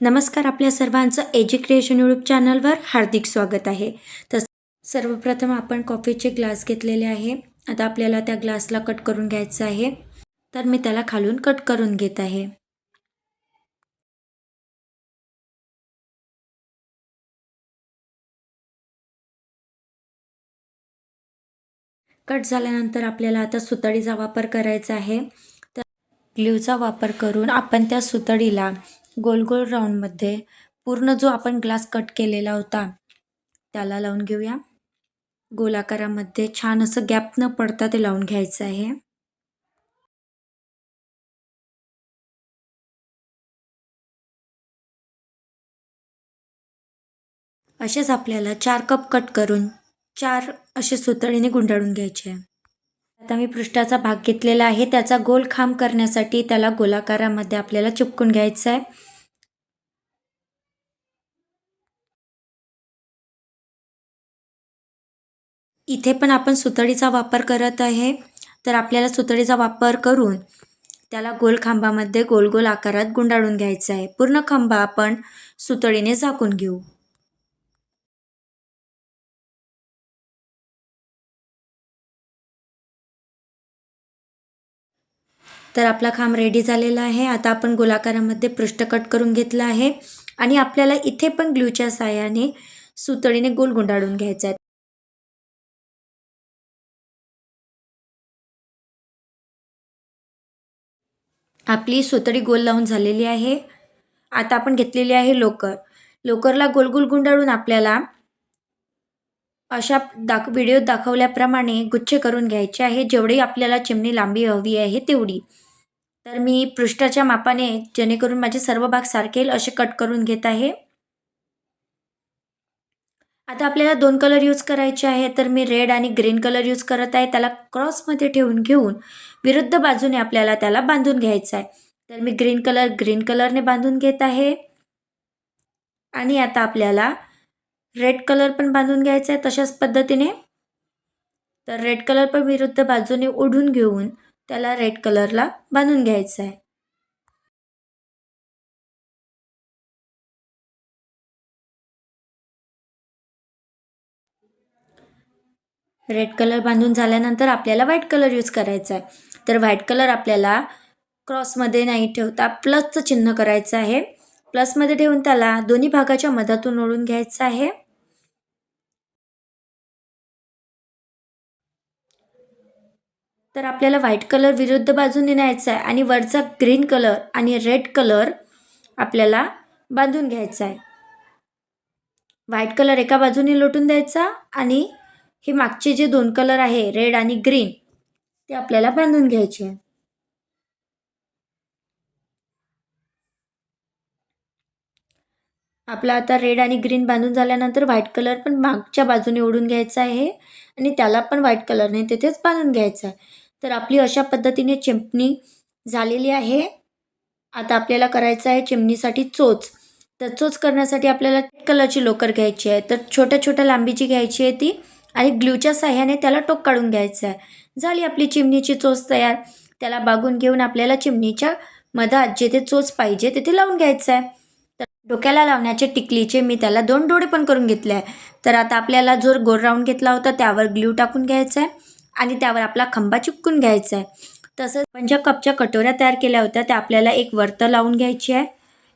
नमस्कार आपल्या सर्वांचं एज्युक्रिएशन युट्यूब चॅनलवर हार्दिक स्वागत आहे. तर सर्वप्रथम आपण कॉफीचे ग्लास घेतलेले आहे. आता आपल्याला त्या ग्लासला कट करून घ्यायचं आहे. तर मी त्याला खालून कट करून घेत आहे. कट झाल्यानंतर आपल्याला आता सुतळीचा वापर करायचा आहे. तर ग्ल्यूचा वापर करून आपण त्या सुतळीला गोल गोल राऊंडमध्ये पूर्ण जो आपण ग्लास कट केलेला होता त्याला लावून घेऊया. गोलाकारामध्ये छान असं गॅप न पडता ते लावून घ्यायचं आहे. असेच आपल्याला चार कप कट करून चार असे सुतळीने गुंडाळून घ्यायचे आता मी पृष्ठाचा भाग घेतलेला आहे. त्याचा गोल खांब करण्यासाठी त्याला गोलाकारामध्ये आपल्याला चिपकून घ्यायचं आहे. इथे पण आपण सुतळीचा वापर करत आहे. तर आपल्याला सुतळीचा वापर करून त्याला गोल खांबामध्ये गोल गोल आकारात गुंडाळून घ्यायचा आहे. पूर्ण खांबा आपण सुतळीने झाकून घेऊ. तर आपला खांब रेडी झालेला आहे. आता आपण गोलाकारामध्ये पृष्ठ कट करून घेतलं आहे. आणि आपल्याला इथे पण ग्लूच्या साह्याने सुतळीने गोल गुंडाळून घ्यायचा आहे. आपली सुतळी गोल लावून झालेली आहे. आता आपण घेतलेली आहे लोकर. लोकरला गोल गोल गुंडाळून आपल्याला अशा दाख व्हिडिओत दाखवल्याप्रमाणे गुच्छ करून घ्यायचे आहे. जेवढी आपल्याला चिमणी लांबी हवी आहे तेवढी. तर मी पृष्ठाच्या मापाने जेणेकरून माझे सर्व भाग सारखेल असे कट करून घेत आहे. आता आपल्याला दोन कलर यूज करायचे आहे तर मी रेड आणि ग्रीन कलर यूज करत आहे. त्याला क्रॉसमध्ये ठेवून घेऊन विरुद्ध बाजूने आपल्याला त्याला बांधून घ्यायचं आहे. तर मी ग्रीन कलर ग्रीन कलरने बांधून घेत आहे. आणि आता आपल्याला रेड कलर पण बांधून घ्यायचा आहे तशाच पद्धतीने. तर रेड कलर पण विरुद्ध बाजूने ओढून घेऊन त्याला रेड कलरला बांधून घ्यायचं आहे. रेड कलर बांधून झाल्यानंतर आपल्याला व्हाईट कलर यूज करायचा आहे. तर व्हाईट कलर आपल्याला क्रॉसमध्ये नाही ठेवता प्लसचं चिन्ह करायचं आहे. प्लसमध्ये ठेवून त्याला दोन्ही भागाच्या मधातून ओढून घ्यायचं आहे. तर आपल्याला व्हाईट कलर विरुद्ध बाजूने न्यायचा आहे आणि वरचा ग्रीन कलर आणि रेड कलर आपल्याला बांधून घ्यायचा आहे. व्हाईट कलर एका बाजूने लोटून द्यायचा आणि हे मागचे जे दोन कलर आहे रेड आणि ग्रीन ते आपल्याला बांधून घ्यायचे आहे. आपला आता रेड आणि ग्रीन बांधून झाल्यानंतर व्हाईट कलर पण मागच्या बाजूने ओढून घ्यायचा आहे आणि त्याला पण व्हाईट कलरने तिथेच बांधून घ्यायचं आहे. तर आपली अशा पद्धतीने चिमणी झालेली आहे. आता आपल्याला करायचं आहे चिमणीसाठी चोच. तर चोच करण्यासाठी आपल्याला कलरची लोकर घ्यायची आहे. तर छोट्या छोट्या लांबीची घ्यायची आहे ती. आणि ग्लूच्या साह्याने त्याला टोक काढून घ्यायचं आहे. झाली आपली चिमणीची चोच तयार. त्याला बागून घेऊन आपल्याला चिमणीच्या मधात जिथे चोच पाहिजे तिथे लावून घ्यायचं आहे. तर डोक्याला लावण्याचे टिकलीचे मी त्याला दोन डोळे पण करून घेतले आहे. तर आता आपल्याला जो गोल राऊंड घेतला होता त्यावर ग्ल्यू टाकून घ्यायचा आहे आणि त्यावर आपला खंबा चिपकून घ्यायचा आहे. तसंच पण ज्या कपच्या कटोऱ्या तयार केल्या होत्या त्या आपल्याला एक वर्त लावून घ्यायची आहे.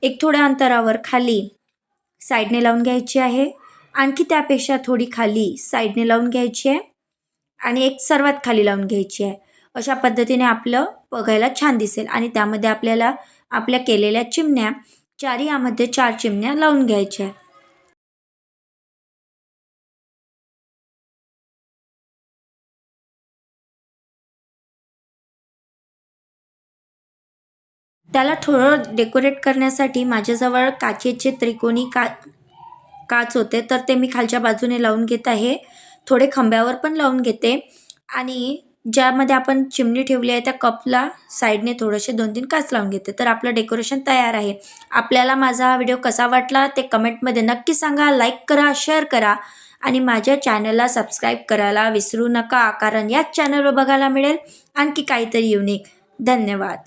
एक थोड्या अंतरावर खाली साईडने लावून घ्यायची आहे. आणखी त्यापेक्षा थोडी खाली साईडने लावून घ्यायची आहे आणि एक सर्वात खाली लावून घ्यायची आहे. अशा पद्धतीने आपलं बघायला छान दिसेल. आणि त्यामध्ये आपल्याला आपल्या केलेल्या चिमण्या चारी यामध्ये चार चिमण्या लावून घ्यायच्या त्याला थोडं डेकोरेट करण्यासाठी माझ्याजवळ काचेचे त्रिकोणी का काच होते तर ते मी खालच्या बाजूने लावून घेत आहे. थोडे खांब्यावर पण लावून घेते. आणि ज्यामध्ये आपण चिमणी ठेवली आहे त्या कपला साईडने थोडेसे दोन तीन काच लावून घेते. तर आपलं डेकोरेशन तयार आहे. आपल्याला माझा हा व्हिडिओ कसा वाटला ते कमेंटमध्ये नक्की सांगा. लाईक करा शेअर करा. आणि माझ्या चॅनलला सबस्क्राईब करायला विसरू नका कारण याच चॅनलवर बघायला मिळेल आणखी काहीतरी युनिक. धन्यवाद.